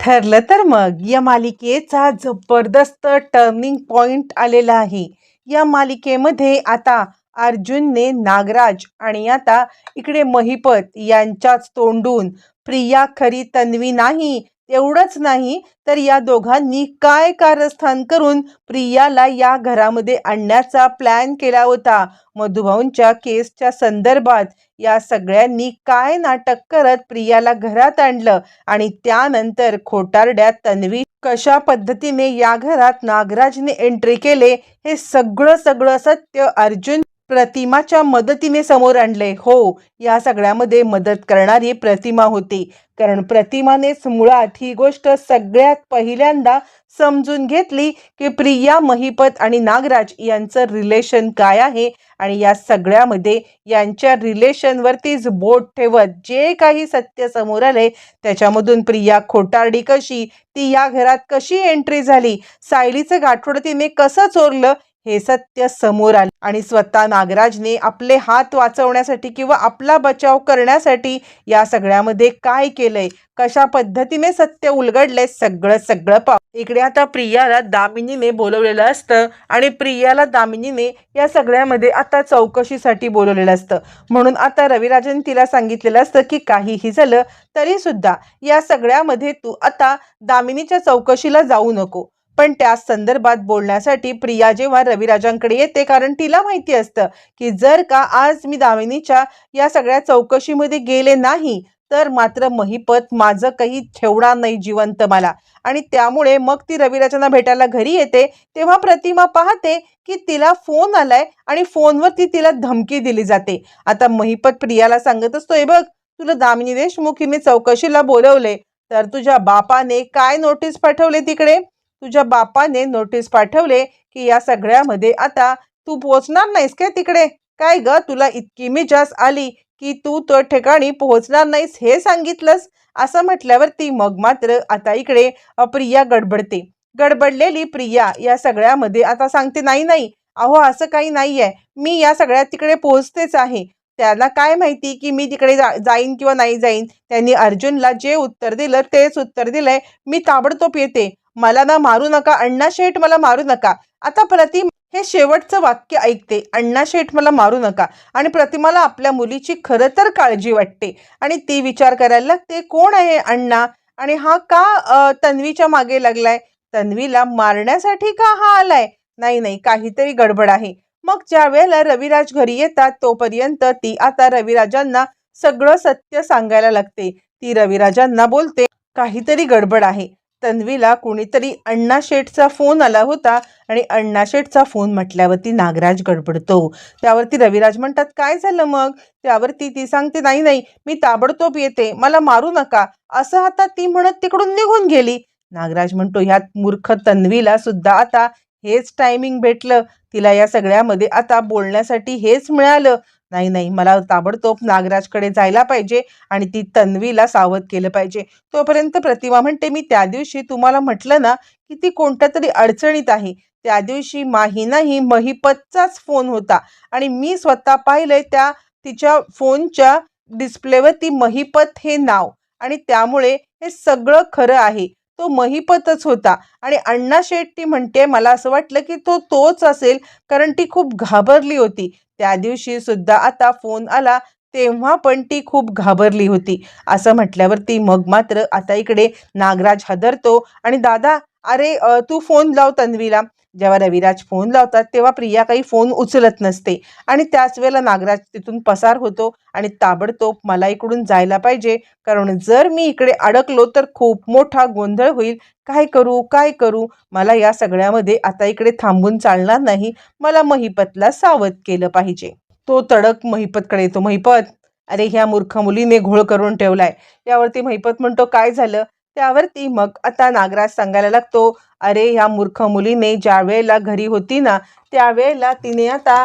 ठरलं तर मग. या मालिकेचा जबरदस्त टर्निंग पॉइंट आलेला आहे. या मालिकेमध्ये आता अर्जुनने नागराज आणि आता इकडे महिपत यांच्याच तोंडून प्रिया खरी तन्वी नाही तेवढंच नाही तर या दोघांनी काय कारस्थान करून प्रियाला या घरामध्ये आणण्याचा प्लॅन केला होता? मधुभाऊंच्या केसच्या संदर्भात या सगळ्यांनी काय नाटक करत प्रियाला घरात आणलं आणि त्यानंतर खोटारड्यात तन्वी कशा पद्धतीने या घरात नागराजने एंट्री केले हे सगळं सगळं सत्य अर्जुन प्रतिमाच्या मदतीने समोर आणले. हो या सगळ्यामध्ये मदत करणारी प्रतिमा होती. कारण प्रतिमानेच मुळात ही गोष्ट सगळ्यात पहिल्यांदा समजून घेतली की प्रिया महिपत आणि नागराज यांचं रिलेशन काय आहे आणि या सगळ्यामध्ये यांच्या रिलेशनवरतीच बोट ठेवत जे काही सत्य समोर आले त्याच्यामधून प्रिया खोटारडी कशी ती या घरात कशी एंट्री झाली सायलीचं गाठोडं तिने कसं चोरलं हे सत्य समोर आले. आणि स्वतः नागराजने आपले हात वाचवण्यासाठी किंवा आपला बचाव करण्यासाठी या सगळ्यामध्ये काय केलंय? कशा पद्धतीने सत्य उलगडलंय? सगळं सगळं पाव इकडे आता प्रियाला दामिनीने बोलवलेलं असतं आणि प्रियाला दामिनीने या सगळ्यामध्ये आता चौकशीसाठी बोलवलेलं असतं. म्हणून आता रविराजन तिला सांगितलेलं असतं की काहीही झालं तरी सुद्धा या सगळ्यामध्ये तू आता दामिनीच्या चौकशीला जाऊ नको. पण त्या संदर्भात बोलण्यासाठी प्रिया जेव्हा रविराजांकडे येते कारण तिला माहिती असतं की जर का आज मी दामिनीच्या या सगळ्या चौकशीमध्ये गेले नाही तर मात्र महिपत माझं काही ठेवणार नाही जिवंत मला. आणि त्यामुळे मग ती रविराजांना भेटायला घरी येते तेव्हा प्रतिमा पाहते की तिला फोन आलाय आणि फोनवर ती तिला धमकी दिली जाते. आता महिपत प्रियाला सांगत असतो बघ तुला दामिनी देशमुख हिने चौकशीला बोलवले तर तुझ्या बापाने काय नोटीस पाठवले तिकडे? तुझ्या बापाने नोटीस पाठवले की या सगळ्यामध्ये आता तू पोहोचणार नाहीस काय तिकडे? काय ग तुला इतकी मिजास आली की तू तो ठिकाणी पोहोचणार नाहीस हे सांगितलंस? असं म्हटल्यावरती मग मात्र आता इकडे प्रिया गडबडते. गडबडलेली प्रिया या सगळ्यामध्ये आता सांगते नाही नाही अहो असं काही नाही आहे मी या सगळ्यात तिकडे पोहोचतेच आहे. त्याला काय माहिती की मी तिकडे जा जाईन किंवा नाही जाईन? त्यांनी अर्जुनला जे उत्तर दिलं तेच उत्तर दिलंय. मी ताबडतोब येते. मला ना मारू नका अण्णा शेठ मला मारू नका. आता प्रतिम हे शेवटचं वाक्य ऐकते. अण्णा शेठ मला मारू नका. आणि प्रतिमाला आपल्या मुलीची खरं तर काळजी वाटते. आणि ती विचार करायला लागते कोण आहे अण्णा? आणि हा का तन्वीच्या मागे लागलाय? तन्वीला मारण्यासाठी का हा आलाय? नाही नाही काहीतरी गडबड आहे. मग ज्या वेळेला रविराज घरी येतात तोपर्यंत ती आता रविराजांना सगळं सत्य सांगायला लागते. ती रविराजांना बोलते काहीतरी गडबड आहे. तन्वीला कोणीतरी अण्णा शेठचा फोन आला होता आणि अण्णा शेठचा फोन म्हटल्यावरती नागराज गडबडतो. त्यावरती रविराज म्हणतात काय झालं मग? त्यावरती ती सांगते नाही नाही मी ताबडतोब येते मला मारू नका. असं आता ती म्हणत तिकडून निघून गेली. नागराज म्हणतो ह्यात मूर्ख तन्वीला सुद्धा आता हेच टायमिंग भेटलं. तिला या सगळ्यामध्ये आता बोलण्यासाठी हेच मिळालं. नाही नाही. मला ताबडतोब नागराजकडे जायला पाहिजे आणि ती तन्वीला सावध केलं पाहिजे. तोपर्यंत प्रतिमा म्हणते मी त्या दिवशी तुम्हाला म्हटलं ना की ती कोणत्या तरी अडचणीत आहे. त्या दिवशी माही नाही महिपतचाच फोन होता आणि मी स्वतः पाहिलंय त्या तिच्या फोनच्या डिस्प्लेवरती महिपत हे नाव आणि त्यामुळे हे सगळं खरं आहे. तो महिपतच होता आणि अण्णा शेट्टी म्हणते मला असं वाटलं की तो तोच असेल कारण ती खूप घाबरली होती. त्या दिवशी सुद्धा आता फोन आला तेव्हा पण ती खूप घाबरली होती. असं म्हटल्यावरती मग मात्र आता इकडे नागराज हादरतो आणि दादा अरे तू फोन लाव तन्वीला. जेव्हा रविराज फोन लावतात तेव्हा प्रिया काही फोन उचलत नसते. आणि त्याच वेळेला नागराज तिथून पसार होतो आणि ताबडतोब मला इकडून जायला पाहिजे. कारण जर मी इकडे अडकलो तर खूप मोठा गोंधळ होईल. काय करू काय करू? मला या सगळ्यामध्ये आता इकडे थांबून चालणार नाही. मला महिपतला सावध केलं पाहिजे. तो तडक महिपतकडे येतो. महिपत अरे ह्या मूर्ख मुलीने घोळ करून ठेवलाय. यावरती महिपत म्हणतो काय झालं? त्यावरती मग आता नागराज सांगायला लागतो अरे ह्या मूर्ख मुलीने ज्या वेळेला घरी होती ना त्यावेळेला तिने आता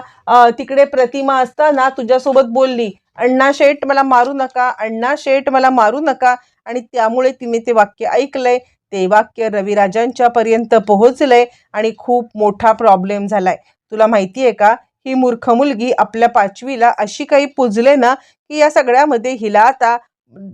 तिकडे प्रतिमा असताना तुझ्यासोबत बोलली. अण्णा शेठ मला मारू नका अण्णा शेठ मला मारू नका. आणि त्यामुळे तिने ते वाक्य ऐकलंय. ते वाक्य रविराजांच्या पर्यंत पोहोचलंय आणि खूप मोठा प्रॉब्लेम झालाय. तुला माहिती आहे का ही मूर्ख मुलगी आपल्या पाचवीला अशी काही पुजले ना की या सगळ्यामध्ये हिला आता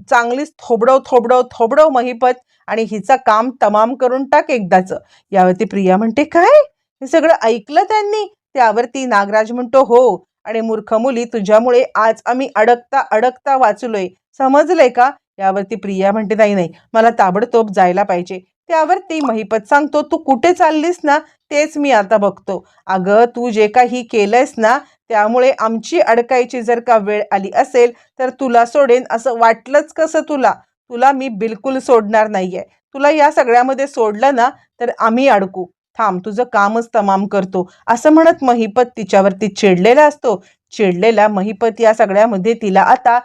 चांगलीच थोबडव थोबडव थोबडव महिपत आणि हिचं काम तमाम करून टाक एकदाचं. यावरती प्रिया म्हणते काय? हे सगळं ऐकलं त्यांनी? त्यावरती नागराज म्हणतो हो. आणि मूर्ख मुली तुझ्यामुळे आज आम्ही अडकता अडकता वाचलोय. समजलंय का? यावरती प्रिया म्हणते नाही नाही मला ताबडतोब जायला पाहिजे. त्यावर ती महिपत सांगतो तू कुठे चाललीस ना तेच मी आता बघतो. अगं तू जे काही केलंयस ना त्यामुळे आमची अडकायची जर का वेळ आली असेल तर तुला सोडेन असं वाटलंच कसं तुला? तुला मी बिलकुल सोडणार नाहीये. तुला या सगळ्यामध्ये सोडलं ना तर आम्ही अडकू. थांब तुझं कामच तमाम करतो. असं म्हणत महिपत तिच्यावरती चिडलेला असतो. चिडलेला महिपत या सगळ्यामध्ये तिला आता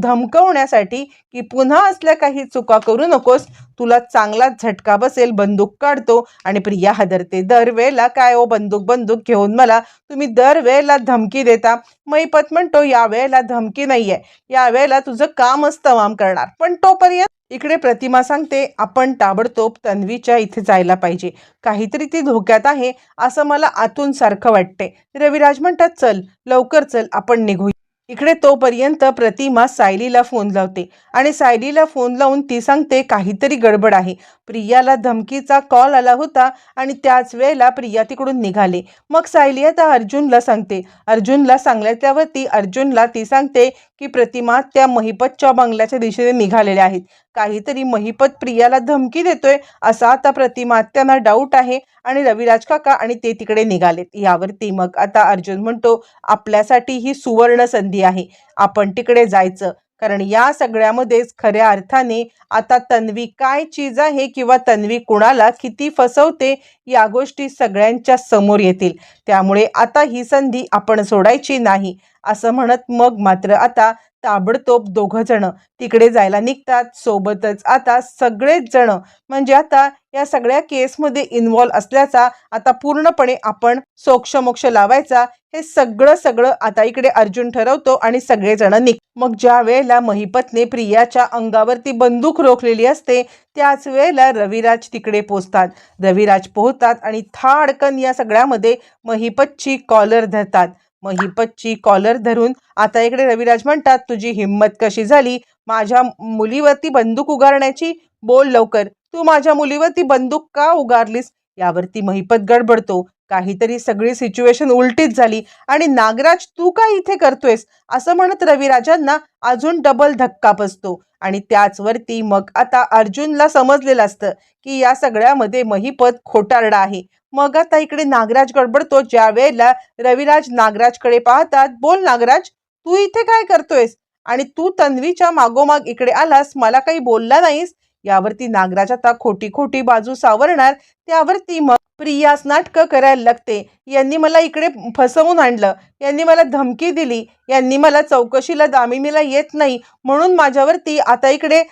धमकवण्यासाठी की पुन्हा असल्या काही चुका करू नकोस तुला चांगलाच झटका बसेल बंदूक काढतो आणि प्रिया हादरते. दरवेळेला काय ओ बंदूक बंदूक घेऊन मला तुम्ही दरवेळेला धमकी देता? मैपत म्हणतो या वेळेला धमकी नाहीये. या वेळेला तुझं कामच तमाम करणार. पण तोपर्यंत इकडे प्रतिमा सांगते आपण ताबडतोब तन्वीच्या इथे जायला पाहिजे. काहीतरी ती धोक्यात आहे असं मला आतून सारखं वाटते. रविराज म्हणतात चल लवकर चल आपण निघू इकडे तोपर्यंत प्रतिमा सायलीला फोन लावते. आणि सायलीला फोन लावून ती सांगते काहीतरी गडबड आहे. प्रियाला धमकीचा कॉल आला होता आणि त्याच वेळेला प्रिया तिकडून निघाले. मग सायली आता अर्जुनला सांगते. अर्जुनला सांगल्यावरती अर्जुनला ती सांगते की प्रतिमा त्या महिपतच्या बंगल्याच्या दिशेने निघालेल्या आहेत. काहीतरी महिपत प्रियाला धमकी देतोय असा आता प्रतिमा त्यांना डाऊट आहे आणि रविराज काका आणि ते तिकडे निघालेत. यावरती मग आता अर्जुन म्हणतो आपल्यासाठी ही सुवर्ण संधी आहे. आपण तिकडे जायचं. कारण या सगळ्यामध्येच खऱ्या अर्थाने आता तन्वी काय चीज आहे किंवा तन्वी कुणाला किती फसवते या गोष्टी सगळ्यांच्या समोर येतील. त्यामुळे आता ही संधी आपण सोडायची नाही असं म्हणत मग मात्र आता ताबडतोब दोघं जण तिकडे जायला निघतात. सोबतच आता सगळेच जण म्हणजे आता या सगळ्या केसमध्ये इन्व्हॉल्व असल्याचा आता पूर्णपणे आपण सोक्षमोक्ष लावायचा हे सगळं सगळं आता इकडे अर्जुन ठरवतो आणि सगळेजण निघ मग ज्या वेळेला महिपतने प्रियाच्या अंगावरती बंदूक रोखलेली असते त्याच वेळेला रविराज तिकडे पोचतात रविराज पोहतात आणि थाडकन या सगळ्यामध्ये महिपतची कॉलर धरतात. महिपतची कॉलर धरून आता इकडे रविराज म्हणतात तुझी हिंमत कशी झाली? माझ्या मुलीवरती बंदूक उगारण्याची? बोल लवकर. तू माझ्या मुलीवरती बंदूक का उगारलीस? यावरती महिपत गडबडतो. काहीतरी सगळी सिच्युएशन उलटीच झाली. आणि नागराज तू काय इथे करतोयस? असं म्हणत रविराजांना अजून डबल धक्का बसतो. आणि त्याचवरती मग आता अर्जुनला समजलेलं असतं की या सगळ्यामध्ये महिपत खोटारडा आहे. मग आता इकडे नागराज गडबडतो. ज्या वेळेला रविराज नागराजकडे पाहतात बोल नागराज तू इथे काय करतोयस? आणि तू तन्वीच्या मागोमाग इकडे आलास मला काही बोलला नाहीस? यावरती नागराज आता खोटी खोटी बाजू सावरणार त्यावरती मग प्रियास नाटकं करायला लागते. यांनी मला इकडे फसवून आणलं. यांनी मला धमकी दिली. यांनी मला चौकशीला दामिनीला येत नाही. म्हणून माझ्यावरती आता इकडे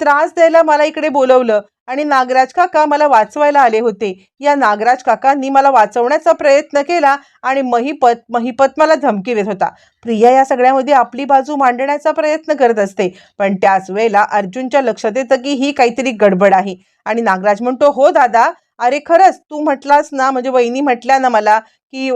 त्रास द्यायला मला इकडे बोलवलं. आणि नागराज काका मला वाचवायला आले होते. या नागराज काकांनी मला वाचवण्याचा प्रयत्न केला आणि महिपत महिपत मला धमकी देत होता. प्रिया या सगळ्यामध्ये आपली बाजू मांडण्याचा प्रयत्न करत असते. पण त्याच वेळेला अर्जुनच्या लक्षात येतं की ही काहीतरी गडबड आहे. आणि नागराज म्हणतो हो दादा अरे खरंच तू म्हटलास ना म्हणजे वहिनी म्हटल्या ना मला की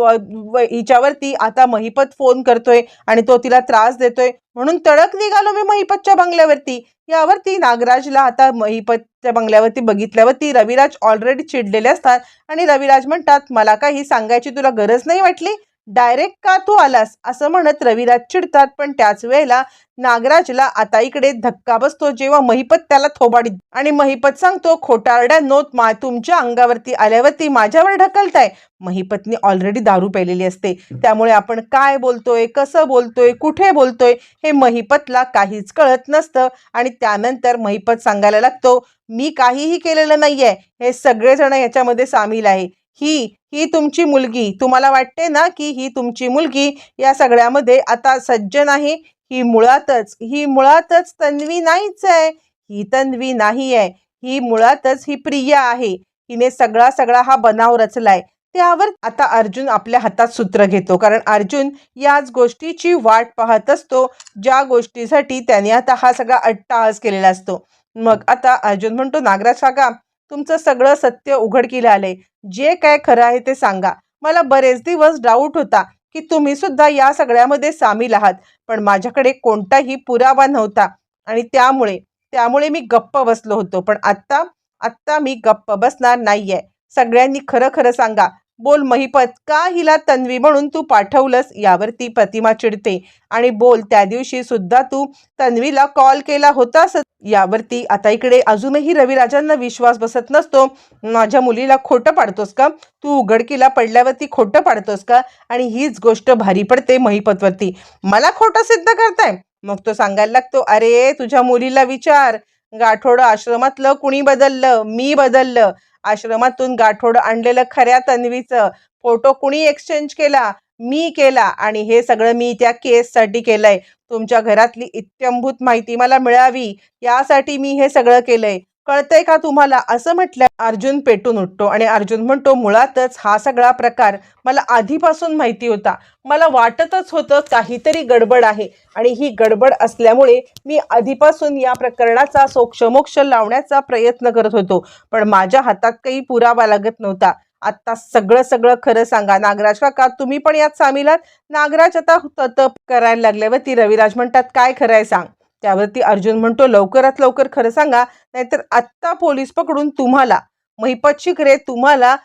हिच्यावरती आता महिपत फोन करतोय आणि तो तिला त्रास देतोय. म्हणून तडक निघालो मी महिपतच्या बंगल्यावरती. यावरती नागराजला आता महिपतच्या बंगल्यावरती बघितल्यावरती रविराज ऑलरेडी चिडलेले असतात आणि रविराज म्हणतात मला काही सांगायची तुला गरज नाही वाटली? डायरेक्ट का तू आलास? असं म्हणत रविराज चिडतात पण त्याच वेळेला नागराजला आता इकडे धक्का बसतो जेव्हा महिपत त्याला थोबाडीत आणि महिपत सांगतो खोटारड्या नोत मा तुमच्या अंगावरती आल्यावरती माझ्यावर ढकलताय. महिपतनी ऑलरेडी दारू पेलेली असते. त्यामुळे आपण काय बोलतोय कसं बोलतोय कुठे बोलतोय हे महिपतला काहीच कळत नसतं. आणि त्यानंतर महिपत सांगायला लागतो मी काहीही केलेलं नाहीये. हे सगळेजण याच्यामध्ये सामील आहे. ही ही तुमची मुलगी. तुम्हाला वाटते ना की ही तुमची मुलगी या सगळ्यामध्ये आता सज्जन आहे ही मुळातच ही मुळातच तन्वी नाहीच आहे. ही तन्वी नाही आहे ही मुळातच ही प्रिया आहे. हिने सगळा सगळा हा बनाव रचलाय. त्यावर आता अर्जुन आपल्या हातात सूत्र घेतो. कारण अर्जुन याच गोष्टीची वाट पाहत असतो. ज्या गोष्टीसाठी त्याने आता हा सगळा अट्टाहास केलेला असतो. मग आता अर्जुन म्हणतो नागराज काका तुमचं सगळं सत्य उघडकीला आलंय. जे काय खरं आहे ते सांगा. मला बरेच दिवस डाऊट होता की तुम्ही सुद्धा या सगळ्यामध्ये सामील आहात. पण माझ्याकडे कोणताही पुरावा नव्हता. आणि त्यामुळे त्यामुळे मी गप्प बसलो होतो. पण आत्ता आत्ता मी गप्प बसणार नाहीये. सगळ्यांनी खरं खरं सांगा. बोल महिपत का हिला तन्वी म्हणून तू पाठवलंस यावरती प्रतिमा चिडते. आणि बोल त्या दिवशी सुद्धा तू तन्वीला कॉल केला होतास? यावरती आता इकडे अजूनही रविराजांना विश्वास बसत नसतो. माझ्या मुलीला खोटं पाडतोस का? तू उघडकीला पडल्यावरती खोटं पाडतोस का? आणि हीच गोष्ट भारी पडते महिपतवरती. मला खोटं सिद्ध करताय? मग तो सांगायला लागतो अरे तुझ्या मुलीला विचार. गाठोडं आश्रमातलं कुणी बदललं? मी बदललं. आश्रमातून गाठोड आणलेलं खऱ्या तन्वीचं. फोटो कुणी एक्सचेंज केला? मी केला. आणि हे सगळं मी त्या केससाठी केलंय. तुमच्या घरातली इत्यंभूत माहिती मला मिळावी. यासाठी मी हे सगळं केलंय. कळतंय का तुम्हाला? असं म्हटलं अर्जुन पेटून उठतो आणि अर्जुन म्हणतो मुळातच हा सगळा प्रकार मला आधीपासून माहिती होता. मला वाटतच होतं काहीतरी गडबड आहे आणि ही गडबड असल्यामुळे मी आधीपासून या प्रकरणाचा सोक्षमोक्ष लावण्याचा प्रयत्न करत होतो. पण माझ्या हातात काही पुरावा लागत नव्हता. आत्ता सगळं सगळं खरं सांगा. नागराज काका तुम्ही पण यात सामील आहात? नागराज आता तप करायला लागल्यावरती रविराज म्हणतात काय खरं आहे सांग. त्यावरती अर्जुन म्हणतो लवकरात लवकर खरं सांगा नाहीतर आत्ता पोलीस पकडून तुम्हाला महिपत शिकरे तुम्हाला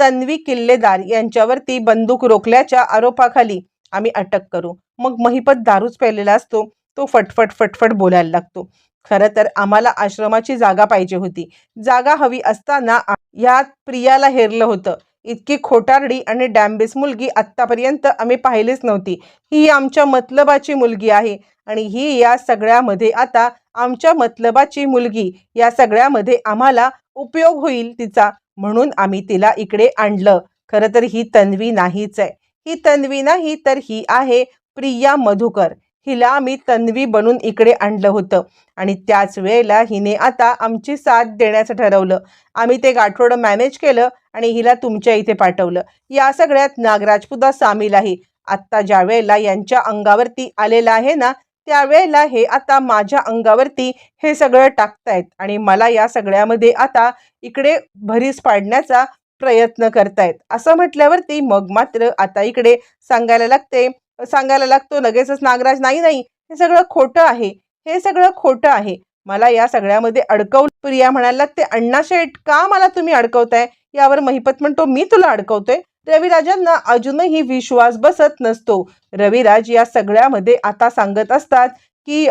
तन्वी किल्लेदार यांच्यावरती बंदूक रोखल्याच्या आरोपाखाली आम्ही अटक करू. मग महिपत दारूच प्यायलेला असतो तो फटफट फटफट बोलायला लागतो. खरं तर आम्हाला आश्रमाची जागा पाहिजे होती. जागा हवी असताना यात प्रियाला हेरलं होतं. इतकी खोटारडी आणि डॅम्बेस मुलगी आत्तापर्यंत आम्ही पाहिलीच नव्हती. ही आमच्या मतलबाची मुलगी आहे. आणि ही या सगळ्यामध्ये आता आमच्या मतलबाची मुलगी या सगळ्यामध्ये आम्हाला उपयोग होईल तिचा म्हणून आम्ही तिला इकडे आणलं. खरं तर ही तन्वी नाहीच आहे. ही तन्वी नाही तर ही आहे प्रिया मधुकर. हिला आम्ही तन्वी बनून इकडे आणलं होतं. आणि त्याच वेळेला हिने आता आमची साथ देण्याचं ठरवलं. आम्ही ते गाठोडं मॅनेज केलं आणि हिला तुमच्या इथे पाठवलं. या सगळ्यात नागराजपुदा सामील आहे. आत्ता ज्या वेळेला यांच्या अंगावरती आलेलं आहे ना त्यावेळेला हे आता माझ्या अंगावरती हे सगळं टाकतायत आणि मला या सगळ्यामध्ये आता इकडे भरीस पाडण्याचा प्रयत्न करतायत. असं म्हटल्यावरती मग मात्र आता इकडे सांगायला लागते सांगायला लागतो लगेचच नागराज नाही नाही हे सगळं खोटं आहे हे सगळं खोटं आहे. मला या सगळ्यामध्ये अडकवून प्रिया म्हणायला लागते अण्णा शेठ का मला तुम्ही अडकवताय? यावर महिपत म्हणतो मी तुला अडकवतोय. रविराजांना अजूनही विश्वास बसत नसतो. रविराज या सगळ्यामध्ये आता सांगत असतात की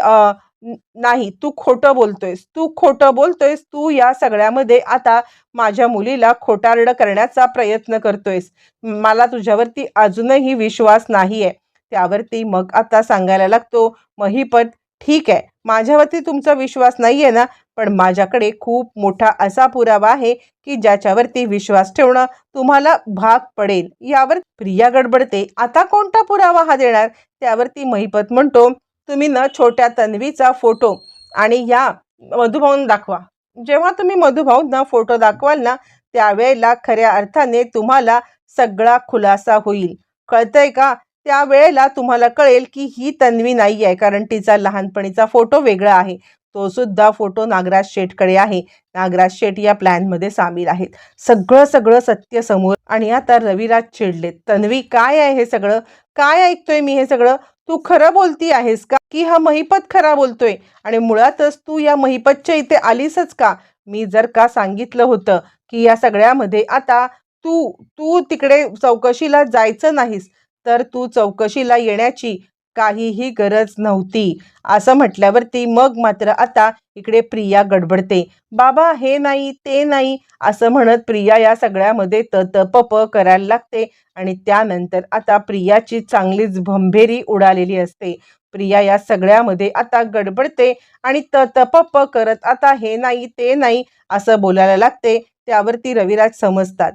नाही तू खोटं बोलतोयस. तू खोटं बोलतोयस. तू या सगळ्यामध्ये आता माझ्या मुलीला खोटारडं करण्याचा प्रयत्न करतोयस. मला तुझ्यावरती अजूनही विश्वास नाही आहे त्यावरती मग आता सांगायला लागतो महिपत ठीक आहे. माझ्यावरती तुमचा विश्वास नाही आहे ना. पण माझ्याकडे खूप मोठा असा पुरावा आहे की ज्याच्यावरती विश्वास ठेवणं तुम्हाला भाग पडेल. यावर प्रिया गडबडते. आता कोणता पुरावा हा देणार? त्यावरती महिपत म्हणतो तुम्ही न छोट्या तन्वीचा फोटो आणि या मधुभाऊन दाखवा. जेव्हा तुम्ही मधुभाऊंना फोटो दाखवाल ना त्यावेळेला खऱ्या अर्थाने तुम्हाला सगळा खुलासा होईल. कळतंय का? त्यावेळेला तुम्हाला कळेल की ही तन्वी नाही आहे कारण तिचा लहानपणीचा फोटो वेगळा आहे. तो सुद्धा फोटो नागराज शेठकडे आहे. नागराज शेठ या प्लॅनमध्ये सामील आहेत. सगळं सगळं सत्य समोर आणि आता रविराज चिडलेत तन्वी काय आहे हे सगळं? काय ऐकतोय मी हे सगळं? तू खरं बोलती आहेस का? की हा महिपत खरा बोलतोय? आणि मुळातच तू या महिपतच्या इथे आलीसच का? मी जर का सांगितलं होतं की या सगळ्यामध्ये आता तू तू तिकडे चौकशीला जायचं नाहीस तर तू चौकशीला येण्याची काहीही गरज नव्हती. असं म्हटल्यावरती मग मात्र आता इकडे प्रिया गडबडते. बाबा हे नाही ते नाही असं म्हणत प्रिया या सगळ्यामध्ये तत पप करायला लागते आणि त्यानंतर आता प्रियाची चांगलीच भंभेरी उडालेली असते. प्रिया या सगळ्यामध्ये आता गडबडते आणि तत पप करत आता हे नाही ते नाही असं बोलायला लागते. त्यावरती रविराज समजतात.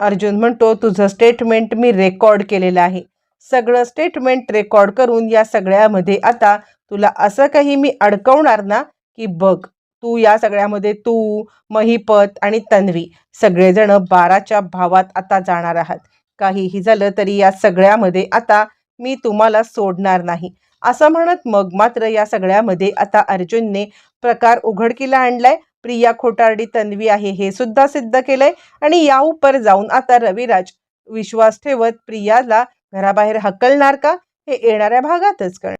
अर्जुन म्हणतो तुझं स्टेटमेंट मी रेकॉर्ड केलेलं आहे. सगळं स्टेटमेंट रेकॉर्ड करून या सगळ्यामध्ये आता तुला असं काही मी अडकवणार ना की बघ तू या सगळ्यामध्ये तू महिपत आणि तन्वी सगळेजण बाराच्या भावात आता जाणार आहात. काहीही झालं तरी या सगळ्यामध्ये आता मी तुम्हाला सोडणार नाही. असं म्हणत मग मात्र या सगळ्यामध्ये आता अर्जुनने प्रकार उघडकीला आणलाय. प्रिया खोटारडी तन्वी आहे हे सुद्धा सिद्ध केलंय. आणि या उपर जाऊन आता रविराज विश्वास ठेवत प्रियाला घराबाहेर हकलणार का? हे येणाऱ्या भागातच कळणार.